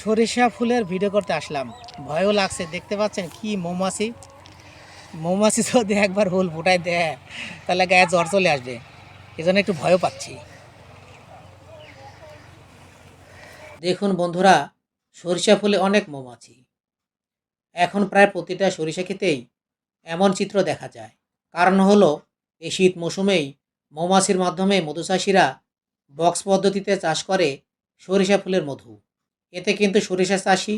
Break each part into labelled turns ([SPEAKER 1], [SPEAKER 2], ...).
[SPEAKER 1] সরিষা ফুলের ভিডিও করতে আসলাম। ভয়ও লাগছে, দেখতে পাচ্ছেন কি মৌমাছি? মৌমাছি যদি একবার হুল ফুটাই দেয়, তাহলে গায়ে জ্বর চলে আসবে। এই জন্য একটু ভয়ও পাচ্ছি। দেখুন বন্ধুরা, সরিষা ফুলে অনেক মৌমাছি। এখন প্রায় প্রতিটা সরিষা খেতেই এমন চিত্র দেখা যায়। কারণ হলো, এই শীত মৌসুমেই মৌমাছির মাধ্যমে মধুচাষীরা বক্স পদ্ধতিতে চাষ করে সরিষা ফুলের মধু। এতে কিন্তু সরিষা চাষি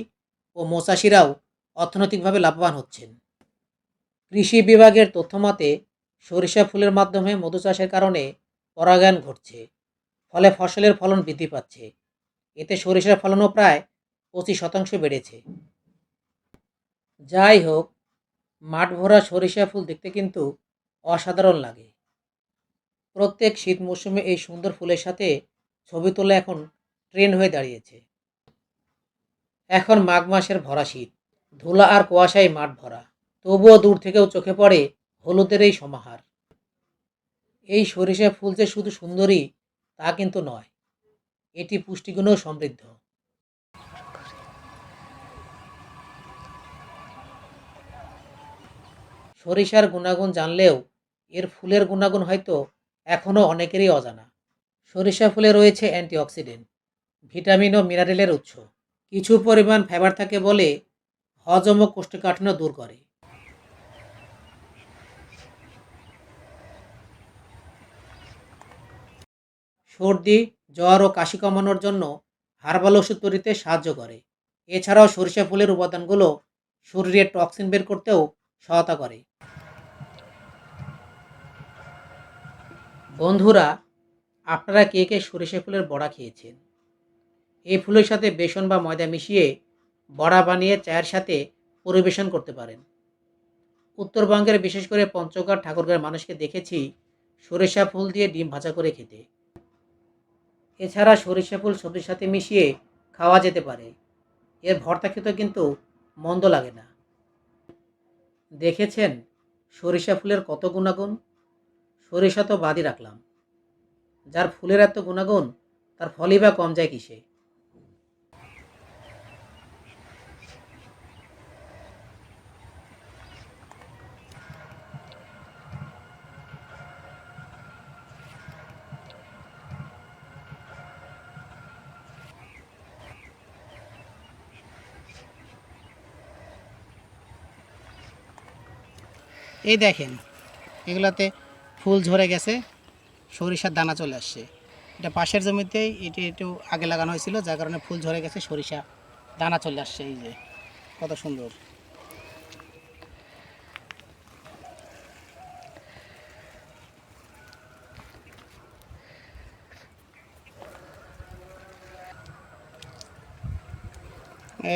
[SPEAKER 1] ও মৌচাষিরাও অর্থনৈতিকভাবে লাভবান হচ্ছেন। কৃষি বিভাগের তথ্যমতে সরিষা ফুলের মাধ্যমে মধু চাষের কারণে পরাগায়ন ঘটছে, ফলে ফসলের ফলন বৃদ্ধি পাচ্ছে। এতে সরিষার ফলনও প্রায় পঁচিশ শতাংশ বেড়েছে। যাই হোক, মাঠ ভরা সরিষা ফুল দেখতে কিন্তু অসাধারণ লাগে। প্রত্যেক শীত মৌসুমে এই সুন্দর ফুলের সাথে ছবি তোলা এখন ট্রেন্ড হয়ে দাঁড়িয়েছে। এখন মাঘ মাসের ভরা শীত। ধুলা আর কুয়াশায় মাঠ ভরা। তবুও দূর থেকেও চোখে পড়ে হলুদের এই সমাহার। এই সরিষা ফুল যে শুধু সুন্দরী, তা কিন্তু নয়। এটি পুষ্টিগুণেও সমৃদ্ধ। সরিষার গুণাগুণ জানলেও এর ফুলের গুণাগুণ হয়তো এখনও অনেকেরই অজানা। সরিষা ফুলে রয়েছে অ্যান্টিঅক্সিডেন্ট, ভিটামিন ও মিনারেলের উৎস। কিছু পরিমাণ ফাইবার থাকে বলে হজম ও কোষ্ঠকাঠিন্য দূর করে। সর্দি, জ্বর ও কাশি কমানোর জন্য হার্বাল ওষুধ তৈরিতে সাহায্য করে। এছাড়াও সরিষা ফুলের উপাদানগুলো শরীরে টক্সিন বের করতেও সহায়তা করে। বন্ধুরা, আপনারা কে কে সরিষা ফুলের বড়া খেয়েছেন? এই ফুলের সাথে বেসন বা ময়দা মিশিয়ে বড়া বানিয়ে চায়ের সাথে পরিবেশন করতে পারেন। উত্তরবঙ্গের বিশেষ করে পঞ্চগড় ঠাকুরগাঁর মানুষকে দেখেছি সরিষা ফুল দিয়ে ডিম ভাজা করে খেতে। এছাড়া সরিষা ফুল সবজির সাথে মিশিয়ে খাওয়া যেতে পারে। এর ভর্তা খেতে কিন্তু মন্দ লাগে না। দেখেছেন সরিষা ফুলের কত গুণাগুণ? সরিষা তো বাদই রাখলাম। যার ফুলের এত গুণাগুণ, তার ফলই বা কম যায় কিসে? এই দেখেন, এগুলাতে ফুল ঝরে গেছে, সরিষার দানা চলে আসছে। এটা পাশের জমিতেই এটি একটু আগে লাগানো হয়েছিল, যার কারণে ফুল ঝরে গেছে, সরিষা দানা চলে আসছে, এই যে, কত সুন্দর।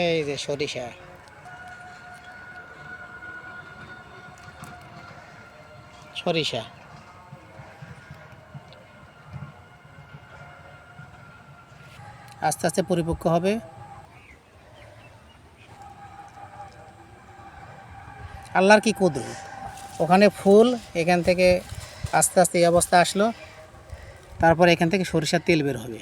[SPEAKER 1] এই যে সরিষা। সরিষা। আস্তে আস্তে পরিপক্ক হবে। আল্লাহর কি কুদরত? ওখানে ফুল, এখান থেকে আস্তে আস্তে এই অবস্থা আসলো। তারপর এখান থেকে সরিষার তেল বের হবে।